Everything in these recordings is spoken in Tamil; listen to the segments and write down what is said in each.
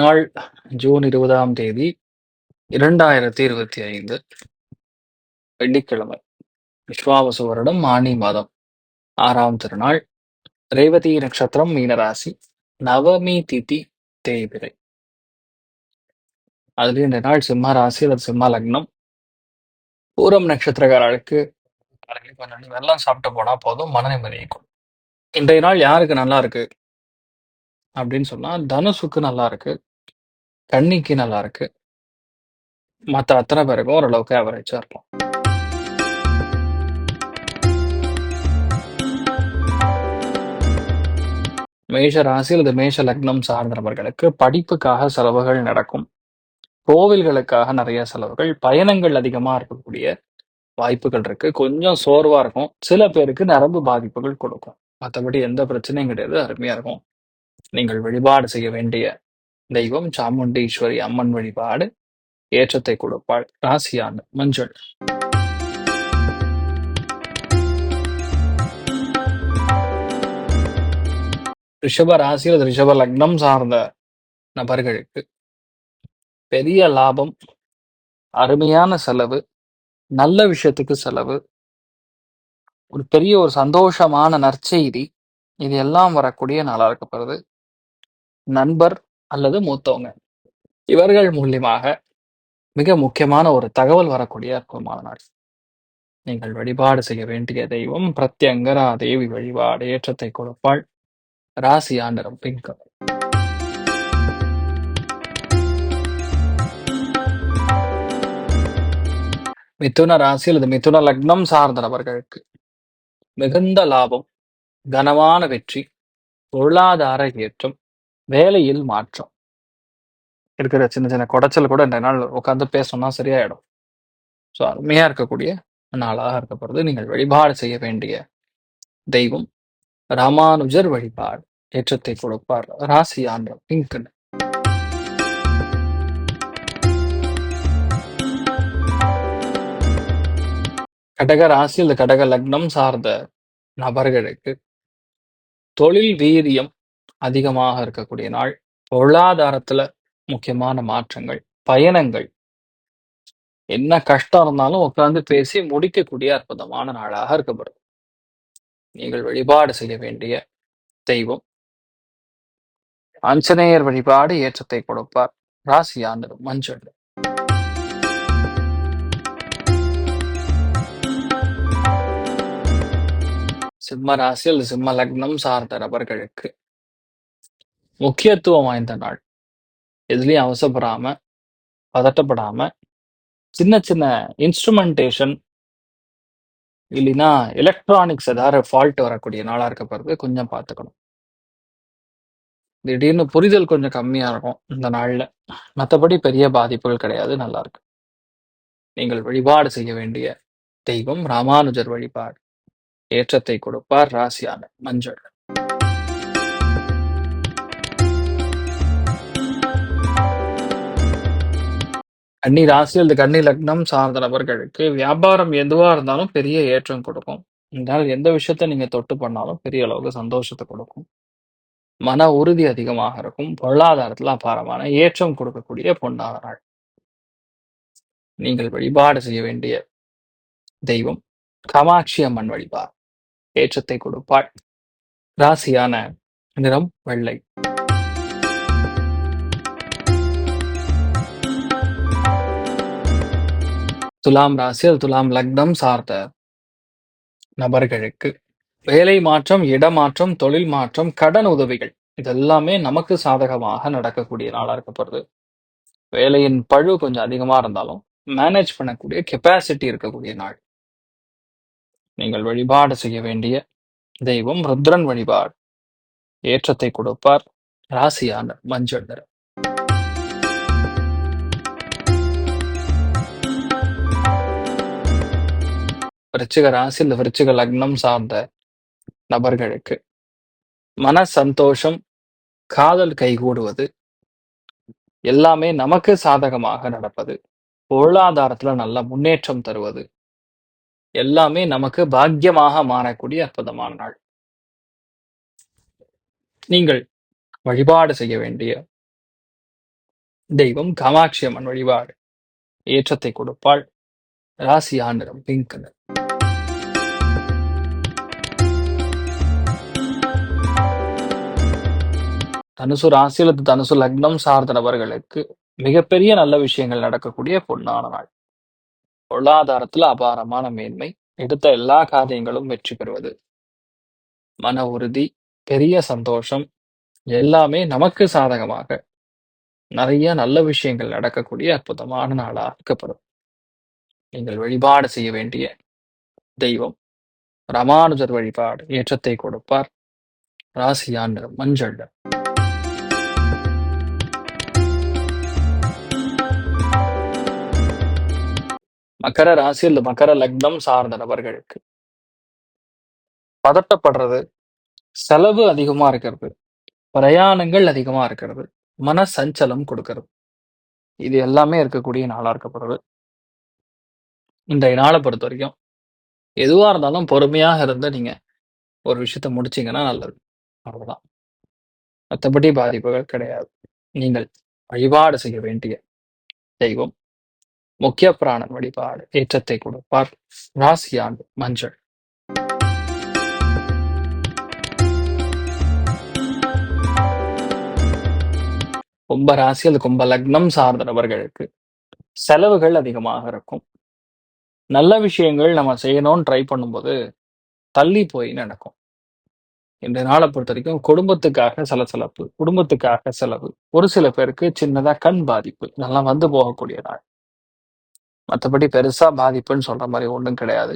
நாள் ஜூன் இருபதாம் தேதி இரண்டாயிரத்தி இருபத்தி ஐந்து வெள்ளிக்கிழமை. விஸ்வாவசு வருடம் ஆனி மாதம். ஆறாம் திருநாள் ரேவதி நட்சத்திரம் மீனராசி நவமி திதி தேய்பிரை. அதுலேயும் இந்த நாள் சிம்ம ராசி அல்லது சிம்ம லக்னம். பூரம் நட்சத்திரக்காரர்களுக்கு கொஞ்சம் வெள்ளம் சாப்பிட்டு போனா போதும் மன நிம்மதி இன்றைய நாள் யாருக்கு நல்லா இருக்கு? அப்படின்னு சொன்னா தனுசுக்கு நல்லா இருக்கு. கண்ணிக்கு நல்லா இருக்கு மற்ற அத்தனை பேருக்கும் ஓரளவுக்கு ஆவரேஜா இருக்கும். மேஷ ராசி அல்லது மேஷ லக்னம் சார்ந்த நபர்களுக்கு படிப்புக்காக செலவுகள் நடக்கும். கோவில்களுக்காக நிறைய செலவுகள் பயணங்கள் அதிகமா இருக்கக்கூடிய வாய்ப்புகள் இருக்கு. கொஞ்சம் சோர்வா இருக்கும். சில பேருக்கு நரம்பு பாதிப்புகள் கொடுக்கும். மற்றபடி எந்த பிரச்சனையும் கிடையாது. அருமையா இருக்கும். நீங்கள் வழிபாடு செய்ய வேண்டிய தெய்வம் சாமுண்டீஸ்வரி அம்மன் வழிபாடு ஏற்றத்தை கொடுப்பாள். ராசியான மஞ்சள். ரிஷப ராசி அல்லது ரிஷப லக்னம் சார்ந்த நபர்களுக்கு பெரிய லாபம் அருமையான செலவு நல்ல விஷயத்துக்கு செலவு ஒரு பெரிய ஒரு சந்தோஷமான நற்செய்தி இது எல்லாம் வரக்கூடிய நாளா இருக்கப்படுது நண்பர் அல்லது மூத்தவங்க. இவர்கள் மூலியமாக மிக முக்கியமான ஒரு தகவல் வரக்கூடிய அற்புதமான நாள். நீங்கள் வழிபாடு செய்ய வேண்டிய தெய்வம் பிரத்யங்கரா தேவி வழிபாடு ஏற்றத்தை கொடுப்பாள். ராசி ஆண்டரம் பிங்க் மிதுன ராசி அல்லது மிதுன லக்னம் சார்ந்த நபர்களுக்கு மிகுந்த லாபம் கனமான வெற்றி பொருளாதார ஏற்றம் வேலையில் மாற்றம். இருக்கிற சின்ன சின்ன குடைச்சல் கூட ரெண்டு நாள் உட்காந்து பேசணும்னா சரியாயிடும். ஸோ அருமையா இருக்கக்கூடிய நாளாக இருக்கப்படுறது நீங்கள் வழிபாடு செய்ய வேண்டிய தெய்வம் ராமானுஜர் வழிபாடு. ஏற்றத்தை கொடுப்பார். ராசி ஆண்டர் பிங்க் கடக ராசி அல்லது கடக லக்னம் சார்ந்த நபர்களுக்கு தொழில் வீரியம் அதிகமாக இருக்கக்கூடிய நாள் பொருளாதாரத்துல முக்கியமான மாற்றங்கள் பயணங்கள். என்ன கஷ்டம் இருந்தாலும் உட்கார்ந்து பேசி முடிக்கக்கூடிய அற்புதமான நாளாக இருக்கப்படும் நீங்கள் வழிபாடு செய்ய வேண்டிய தெய்வம். ஆஞ்சநேயர் வழிபாடு ஏற்றத்தை கொடுப்பார். ராசி ஆண்டு மஞ்சள். சிம்ம ராசி அல்லது சிம்ம லக்னம் சார்ந்த நபர்களுக்கு முக்கியத்துவம் வாய்ந்த நாள். எதுலயும் அவசப்படாம பதட்டப்படாம சின்ன சின்ன இன்ஸ்ட்ருமெண்டேஷன் இல்லைன்னா எலக்ட்ரானிக்ஸ் ஏதாவது ஃபால்ட் வரக்கூடிய நாளா இருக்கப்படுறது கொஞ்சம் பார்த்துக்கணும். திடீர்னு புரிதல் கொஞ்சம் கம்மியா இருக்கும் இந்த நாள்ல. மற்றபடி பெரிய பாதிப்புகள் கிடையாது நல்லா இருக்கு. நீங்கள் வழிபாடு செய்ய வேண்டிய தெய்வம் ராமானுஜர் வழிபாடு. ஏற்றத்தை கொடுப்பார் ராசியான மஞ்சள். கன்னி ராசி அல்லது கன்னி லக்னம் சார்ந்த நபர்களுக்கு வியாபாரம் எதுவா இருந்தாலும் பெரிய ஏற்றம் கொடுக்கும். இதனால் எந்த விஷயத்த நீங்க தொட்டு பண்ணாலும் பெரிய அளவுக்கு சந்தோஷத்தை கொடுக்கும். மன உறுதி அதிகமாக இருக்கும். பொருளாதாரத்துல அபாரமான ஏற்றம் கொடுக்கக்கூடிய பொன்னான நாள். நீங்கள் வழிபாடு செய்ய வேண்டிய தெய்வம் காமாட்சி அம்மன் வழிபாடு. ஏற்றத்தை கொடுப்பாள். ராசியான நிறம் வெள்ளை. துலாம் ராசியில் துலாம் லக்னம் சார்ந்த நபர்களுக்கு வேலை மாற்றம் இடமாற்றம் தொழில் மாற்றம் கடன் உதவிகள் இதெல்லாமே நமக்கு சாதகமாக நடக்கக்கூடிய நாளா இருக்கப்படுது வேலையின் பழு கொஞ்சம் அதிகமா இருந்தாலும் மேனேஜ் பண்ணக்கூடிய கெப்பாசிட்டி இருக்கக்கூடிய நாள். நீங்கள் வழிபாடு செய்ய வேண்டிய தெய்வம் ருத்ரன் வழிபாடு. ஏற்றத்தை கொடுப்பார். ராசியான மஞ்சள் நிறம். விருச்சிக ராசி இந்த விருச்சிக லக்னம் சார்ந்த நபர்களுக்கு மன சந்தோஷம் காதல் கைகூடுவது எல்லாமே நமக்கு சாதகமாக நடப்பது. பொருளாதாரத்துல நல்ல முன்னேற்றம் தருவது. எல்லாமே நமக்கு பாக்கியமாக மாறக்கூடிய அற்புதமான நாள். நீங்கள் வழிபாடு செய்ய வேண்டிய தெய்வம் காமாட்சி அம்மன் வழிபாடு. ஏற்றத்தை கொடுப்பாள். ராசி ஆண்டிரம் பிங்க் கலர். தனுசு ராசி அல்லது தனுசு லக்னம் சார்ந்த நபர்களுக்கு மிகப்பெரிய நல்ல விஷயங்கள் நடக்கக்கூடிய பொன்னான நாள். பொருளாதாரத்துல அபாரமான மேன்மை எடுத்த எல்லா காரியங்களும் வெற்றி பெறுவது. மன உறுதி பெரிய சந்தோஷம் எல்லாமே நமக்கு சாதகமாக நிறைய நல்ல விஷயங்கள் நடக்கக்கூடிய அற்புதமான நாளாக இருக்கப்படும் நீங்கள் வழிபாடு செய்ய வேண்டிய தெய்வம் ராமானுஜர் வழிபாடு ஏற்றத்தை கொடுப்பார். ராசியாண்டு மஞ்சள். மகர ராசி அல்லது மகர லக்னம் சார்ந்த நபர்களுக்கு பதட்டப்படுறது செலவு அதிகமா இருக்கிறது பிரயாணங்கள் அதிகமா இருக்கிறது மன சஞ்சலம் கொடுக்கறது. இது எல்லாமே இருக்கக்கூடிய நாளா இருக்கப்படுறது. இன்றைய நாளை பொறுத்த வரைக்கும் எதுவா இருந்தாலும் பொறுமையாக இருந்து நீங்க ஒரு விஷயத்த முடிச்சீங்கன்னா நல்லது. அவ்வளவுதான். மற்றபடி பாதிப்புகள் கிடையாது. நீங்கள் வழிபாடு செய்ய வேண்டிய தெய்வம். முக்கிய பிராணன் வழிபாடு ஏற்றத்தை கொடுப்பார். ராசியாண்டு மஞ்சள். கும்ப ராசி அல்லது கும்ப லக்னம் சார்ந்த நபர்களுக்கு செலவுகள் அதிகமாக இருக்கும். நல்ல விஷயங்கள் நம்ம செய்யணும்னு ட்ரை பண்ணும்போது தள்ளி போய் நடக்கும். இந்த நாளை பொறுத்த வரைக்கும் குடும்பத்துக்காக சலசலப்பு குடும்பத்துக்காக செலவு. ஒரு சில பேருக்கு சின்னதா கண் பாதிப்பு இதெல்லாம் வந்து போகக்கூடிய நாள். மற்றபடி பெருசா பாதிப்புன்னு சொல்ற மாதிரி ஒன்றும் கிடையாது.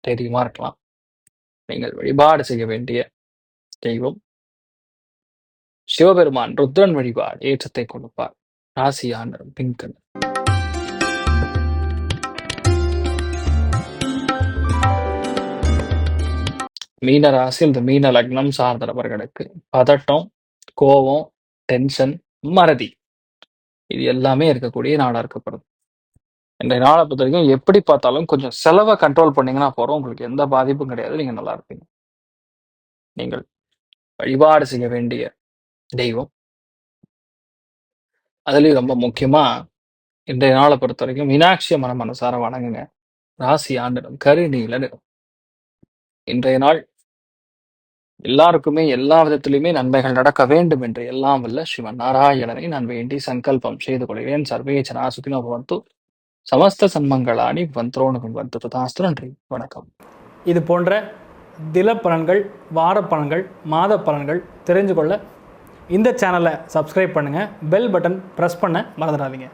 தைரியமா இருக்கலாம். நீங்கள் வழிபாடு செய்ய வேண்டிய தெய்வம். சிவபெருமான் ருத்ரன் வழிபாடு ஏற்றத்தை கொடுப்பார். ராசியான பிங்கன் மீன ராசி இந்த மீன லக்னம் சார்ந்தவர்களுக்கு பதட்டம் கோபம் டென்ஷன் மறதி. இது எல்லாமே இருக்கக்கூடிய நாடா இருக்கப்படுது இந்த நாளை பொறுத்த வரைக்கும் எப்படி பார்த்தாலும் கொஞ்சம் செலவை கண்ட்ரோல் பண்ணீங்கன்னா போறோம் உங்களுக்கு எந்த பாதிப்பும் கிடையாது. நீங்க நல்லா இருப்பீங்க. நீங்கள் வழிபாடு செய்ய வேண்டிய தெய்வம். அதுலயும் ரொம்ப முக்கியமா இன்றைய நாளை பொறுத்த வரைக்கும் மீனாட்சி மனம் மனசார வணங்குங்க. ராசி ஆண்டிடம் கரு நீலனிடம் இன்றைய நாள் எல்லாருக்குமே எல்லா விதத்திலுமே நன்மைகள் நடக்க வேண்டும் என்று எல்லாம் வல்ல ஸ்ரீமன் நாராயணனை நான் வேண்டி சங்கல்பம் செய்து கொள்கிறேன். சர்வே ஜனா சுகினோ பவந்து சமஸ்த சன்மங்களானி வந்தோனு வந்து நன்றி வணக்கம். இது போன்ற தில பலன்கள் வார பலன்கள் மாத பலன்கள் தெரிஞ்சு கொள்ள இந்த சேனலை சப்ஸ்கிரைப் பண்ணுங்கள் பெல் பட்டன் ப்ரெஸ் பண்ண மறந்துடாதீங்க.